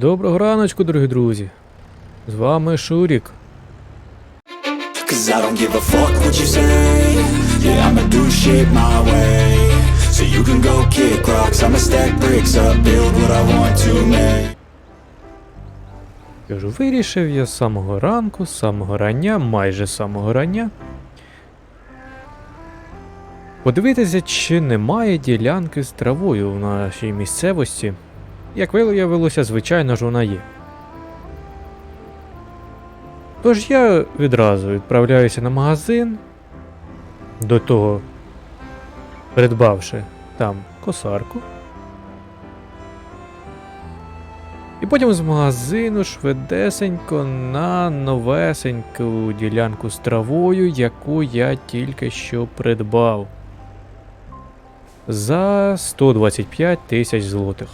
Доброго раночку, дорогі друзі. З вами Шурік. Make Кажу, вирішив я з самого ранку, з самого рання, майже з самого рання. Подивитися, чи немає ділянки з травою в нашій місцевості. Як виявилося, звичайно ж вона є. Тож я відразу відправляюся на магазин, до того придбавши там косарку. І потім з магазину швидесенько на новесеньку ділянку з травою, яку я тільки що придбав. За 125 тисяч злотих.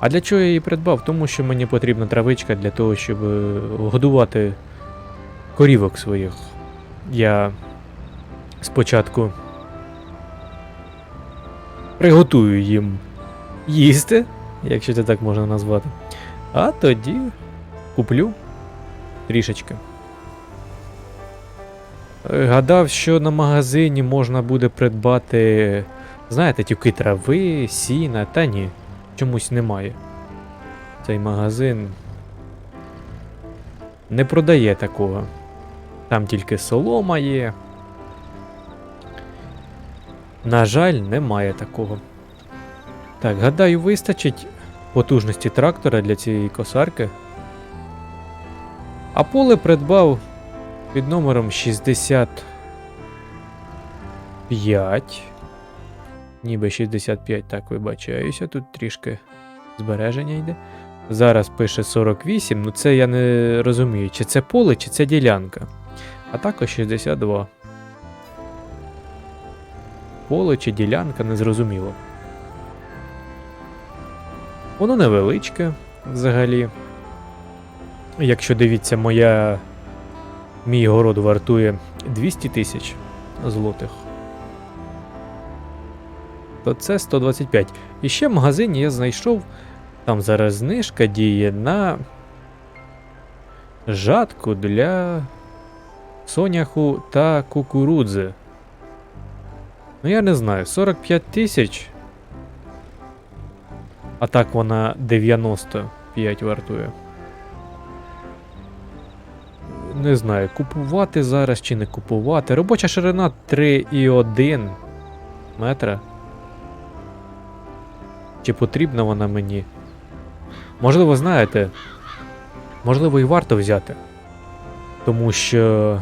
А для чого я її придбав? Тому що мені потрібна травичка для того, щоб е, годувати корівок своїх. Я спочатку приготую їм їсти, якщо це так можна назвати. А тоді куплю трішечки. Е, Гадав, що на магазині можна буде придбати, знаєте, тюки трави, сіна, та ні, чомусь немає. Цей магазин не продає такого. Там тільки солома є. На жаль, немає такого. Так, гадаю, вистачить потужності трактора для цієї косарки. А поле придбав під номером 65. Ніби 65, так вибачаюся. Тут трішки збереження йде. Зараз пише 48, ну це я не розумію, чи це поле, чи це ділянка. А також 62. Поле чи ділянка, незрозуміло. Воно невеличке взагалі. Якщо дивіться, моя мій город вартує 200 тисяч злотих. То це 125. І ще в магазині я знайшов. Там зараз знижка діє на жатку для соняху та кукурудзи. Ну я не знаю, 45 тисяч. А так вона 95 вартує. Не знаю, купувати зараз чи не купувати. Робоча ширина 3,1 метра. Чи потрібна вона мені? Можливо, знаєте, можливо, і варто взяти. Тому що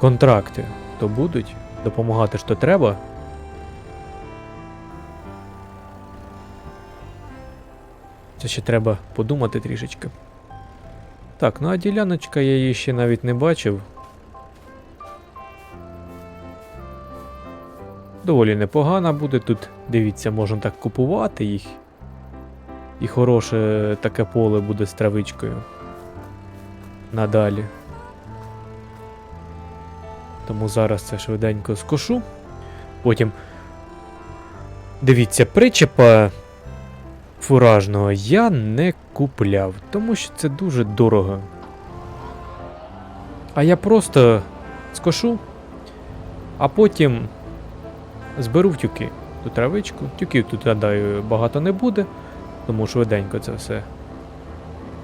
контракти то будуть, допомагати ж то треба. Це ще треба подумати трішечки. Так, ну а діляночка я її ще навіть не бачив. Доволі непогана буде тут. Дивіться, можна так купувати їх. І хороше таке поле буде з травичкою. Надалі. Тому зараз це швиденько скошу. Потім. Дивіться, причепа фуражного я не купляв, тому що це дуже дорого. А я просто скошу, а потім зберу в тюки ту травичку. Тюків тут, гадаю, багато не буде, тому швиденько це все.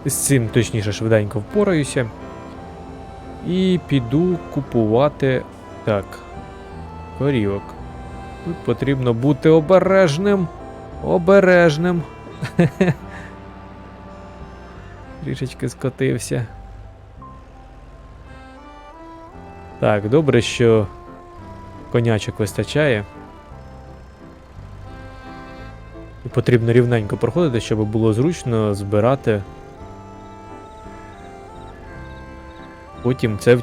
З цим, точніше, швиденько впораюся. І піду купувати. Так. Корівок. Тут потрібно бути обережним. Обережним. Трішечки скотився. Так, добре, що конячок вистачає. І потрібно рівненько проходити, щоб було зручно збирати. Потім це в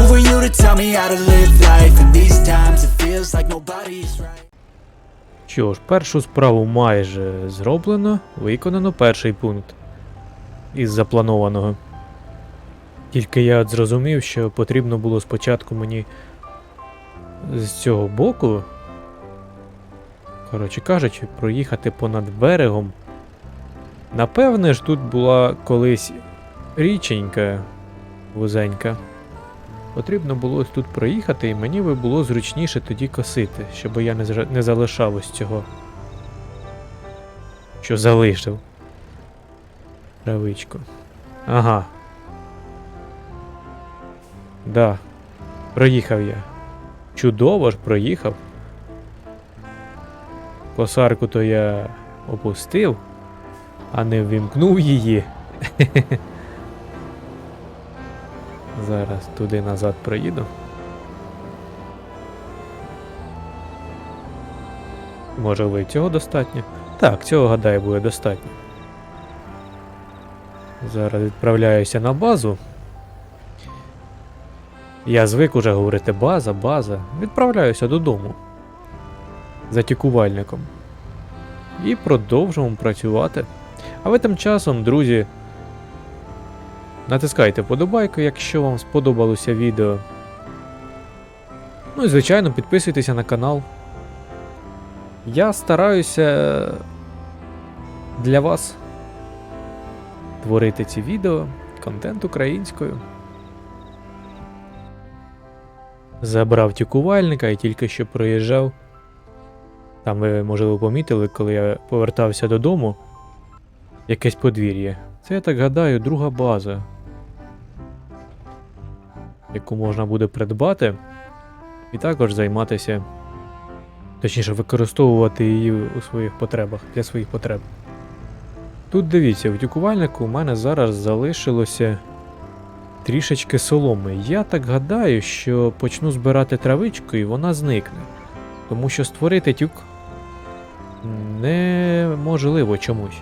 Who are you to tell me how to live life? In these times, it feels like nobody is right. Що ж, першу справу майже зроблено, виконано перший пункт із запланованого. Тільки я от зрозумів, що потрібно було спочатку мені з цього боку, коротше кажучи, проїхати понад берегом. Напевне ж, тут була колись річенька вузенька. Потрібно було ось тут проїхати, і мені би було зручніше тоді косити, щоб я не, не залишав ось цього. Що залишив. Травичку. Ага. Да. Проїхав я. Чудово ж проїхав. Косарку то я опустив, а не ввімкнув її. Зараз туди назад проїду. Може ви цього достатньо? Так, цього гадаю буде достатньо. Зараз відправляюся на базу. Я звик уже говорити база, база. Відправляюся додому. За тікувальником. І продовжуємо працювати. А ви тим часом, друзі, Натискайте подобайку, якщо вам сподобалося відео. Ну і звичайно, підписуйтеся на канал. Я стараюся для вас творити ці відео, контент українською. Забрав тікувальника і тільки що проїжджав. Там ви, можливо, помітили, коли я повертався додому. Якесь подвір'я. Це я так гадаю, друга база, яку можна буде придбати, і також займатися, точніше, використовувати її у своїх потребах для своїх потреб. Тут дивіться, в тюкувальнику у мене зараз залишилося трішечки соломи. Я так гадаю, що почну збирати травичку і вона зникне. Тому що створити тюк неможливо чомусь.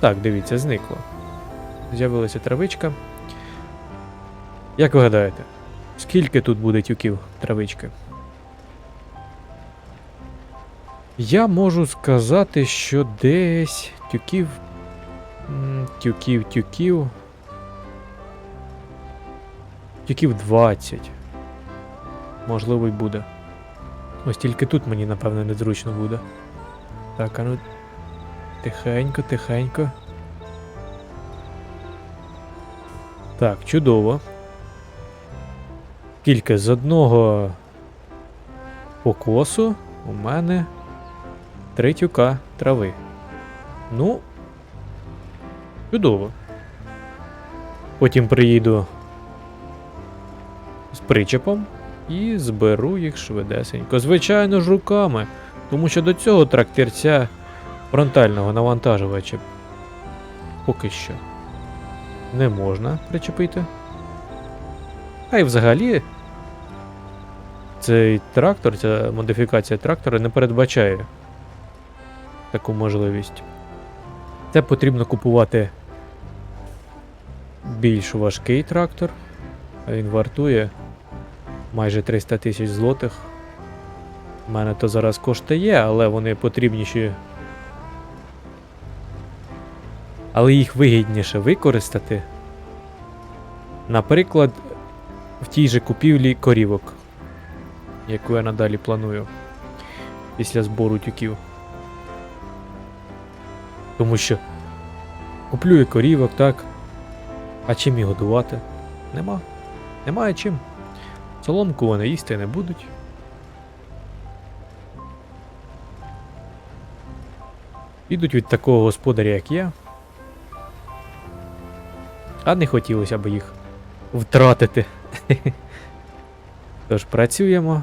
Так, дивіться, зникло. З'явилася травичка. Як ви гадаєте, скільки тут буде тюків травички? Я можу сказати, що десь тюків. Тюків, тюків. Тюків 20. Можливо, й буде. Ось тільки тут мені, напевно, незручно буде. Так, а ну. Тихенько, тихенько. Так, чудово. Тільки з одного покосу у мене три тюка трави. Ну. Чудово. Потім приїду з причепом і зберу їх швидесенько. Звичайно ж руками. Тому що до цього трактирця фронтального навантажувача поки що не можна причепити. А й взагалі цей трактор, ця модифікація трактора не передбачає таку можливість. Це потрібно купувати більш важкий трактор, він вартує майже 300 тисяч злотих. У мене то зараз кошти є, але вони потрібніші. Але їх вигідніше використати. Наприклад, в тій же купівлі корівок, яку я надалі планую після збору тюків. Тому що куплю я корівок, так. А чим їх годувати? Нема. Немає чим. Соломку вони їсти не будуть. Підуть від такого господаря, як я. А не хотілося б їх втратити. Тож працюємо.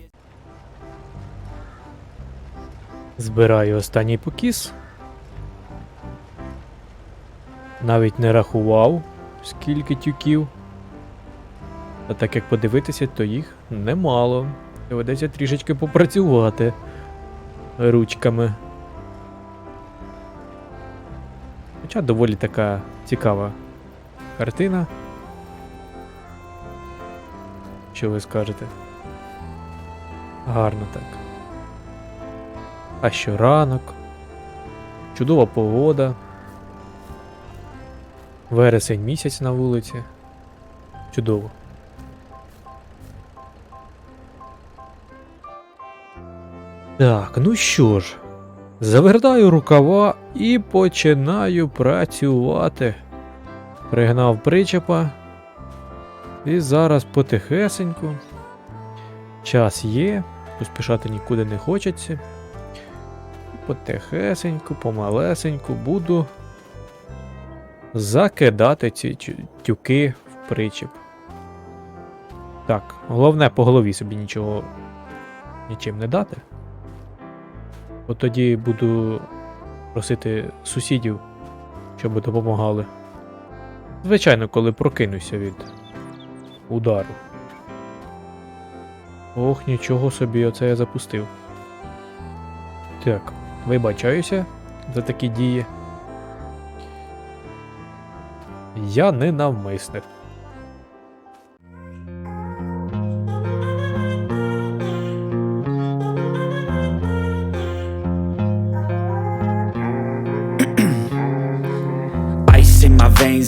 Збираю останній покіс. Навіть не рахував, скільки тюків. А так як подивитися, то їх немало. Доведеться трішечки попрацювати ручками. Хоча доволі така цікава картина. Що ви скажете? Гарно так. А що ранок, чудова погода, вересень місяць на вулиці. Чудово. Так, ну що ж, завертаю рукава і починаю працювати. Пригнав причепа. І зараз потихесеньку. Час є, поспішати нікуди не хочеться. Потихесеньку, помалесеньку буду закидати ці тюки в причіп. Так, головне по голові собі нічого нічим не дати. От тоді буду просити сусідів, щоб допомагали. Звичайно, коли прокинуся від удару. Ох, нічого собі, оце я запустив. Так, вибачаюся за такі дії. Я не навмисник.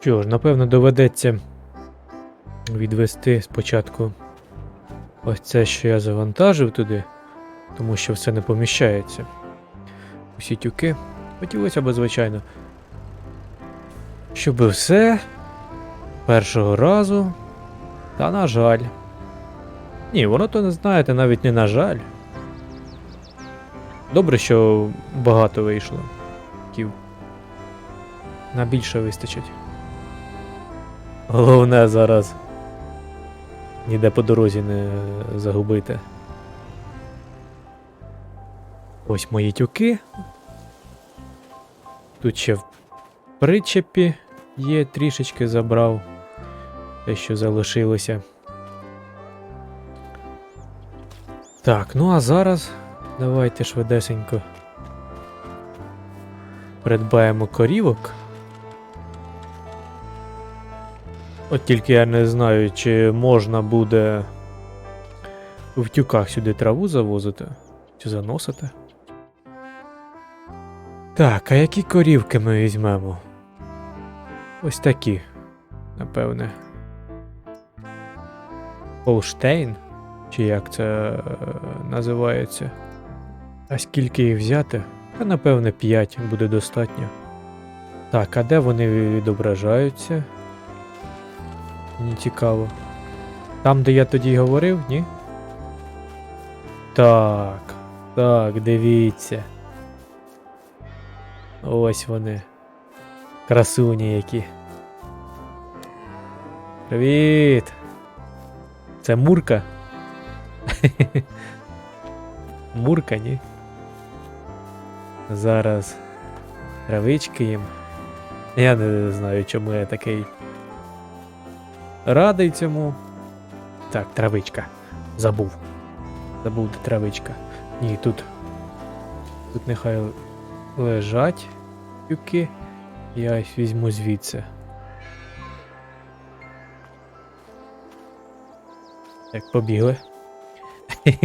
Що ж, напевно, доведеться відвести спочатку ось це, що я завантажив туди, тому що все не поміщається. Усі тюки. Хотілося б, звичайно. Щоб все першого разу. Та на жаль. Ні, воно то не знаєте, навіть не на жаль. Добре, що багато вийшло. На більше вистачить. Головне зараз ніде по дорозі не загубити. Ось мої тюки. Тут ще в причепі є, трішечки забрав те, що залишилося. Так, ну а зараз давайте швидесенько придбаємо корівок. От тільки я не знаю, чи можна буде в тюках сюди траву завозити чи заносити. Так, а які корівки ми візьмемо? Ось такі, напевне. Холштейн? Чи як це е, називається? А скільки їх взяти? Та напевне 5 буде достатньо. Так, а де вони відображаються? Мені цікаво. Там, де я тоді говорив, ні? Так. Так, дивіться. Ось вони. Красуні які. Привіт! Це Мурка? Мурка, ні? Зараз Травички їм. Я не знаю, чому я такий радий цьому. Так, травичка. Забув. Забув, де травичка. Ні, тут. Тут нехай лежать тюки. Я візьму звідси. Так, побігли.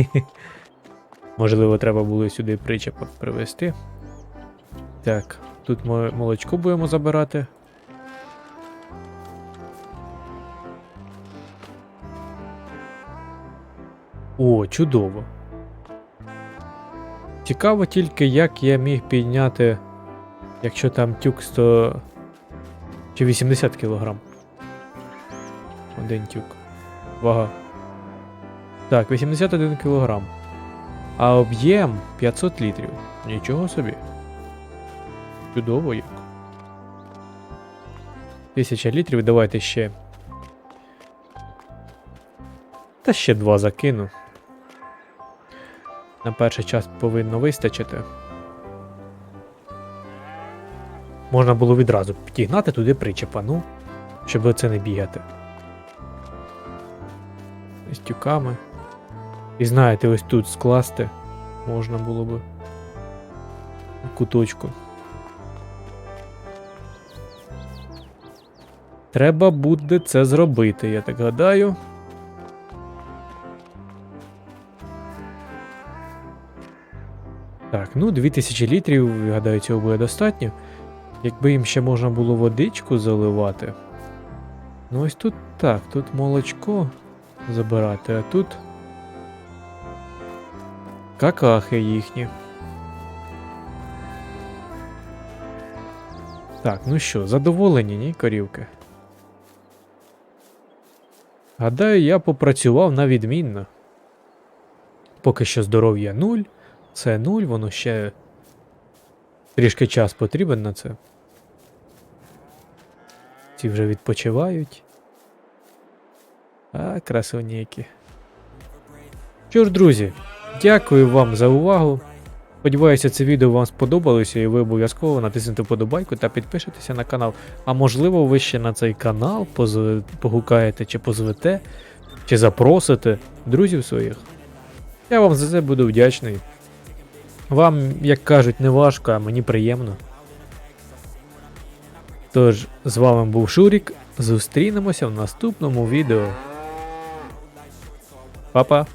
Можливо, треба було сюди причеп привезти. Так, тут ми молочко будемо забирати. О, чудово. Цікаво тільки, як я міг підняти, якщо там тюк 100 чи 80 кг. Один тюк. Вага. Так, 81 кг. А об'єм 500 літрів. Нічого собі. Чудово як. 1000 літрів, давайте ще. Та ще два закину. На перший час повинно вистачити. Можна було відразу підігнати туди причепа, ну, щоб оце не бігати. З тюками. І знаєте, ось тут скласти можна було би куточку. Треба буде це зробити, я так гадаю. Ну 2000 літрів, гадаю, цього буде достатньо. Якби їм ще можна було водичку заливати. Ну ось тут так, тут молочко забирати, а тут. Какахи їхні. Так, ну що, задоволені, ні, корівки? Гадаю, я попрацював на відмінно. Поки що здоров'я нуль, це нуль, воно ще трішки час потрібен на це. Ці вже відпочивають. А, красуні які. Що ж, друзі, дякую вам за увагу. Сподіваюся, це відео вам сподобалося і ви обов'язково натиснете вподобайку та підпишетеся на канал. А можливо, ви ще на цей канал позв... погукаєте чи позвете, чи запросите друзів своїх. Я вам за це буду вдячний. Вам, як кажуть, не важко, а мені приємно. Тож, з вами був Шурік. Зустрінемося в наступному відео. Па-па!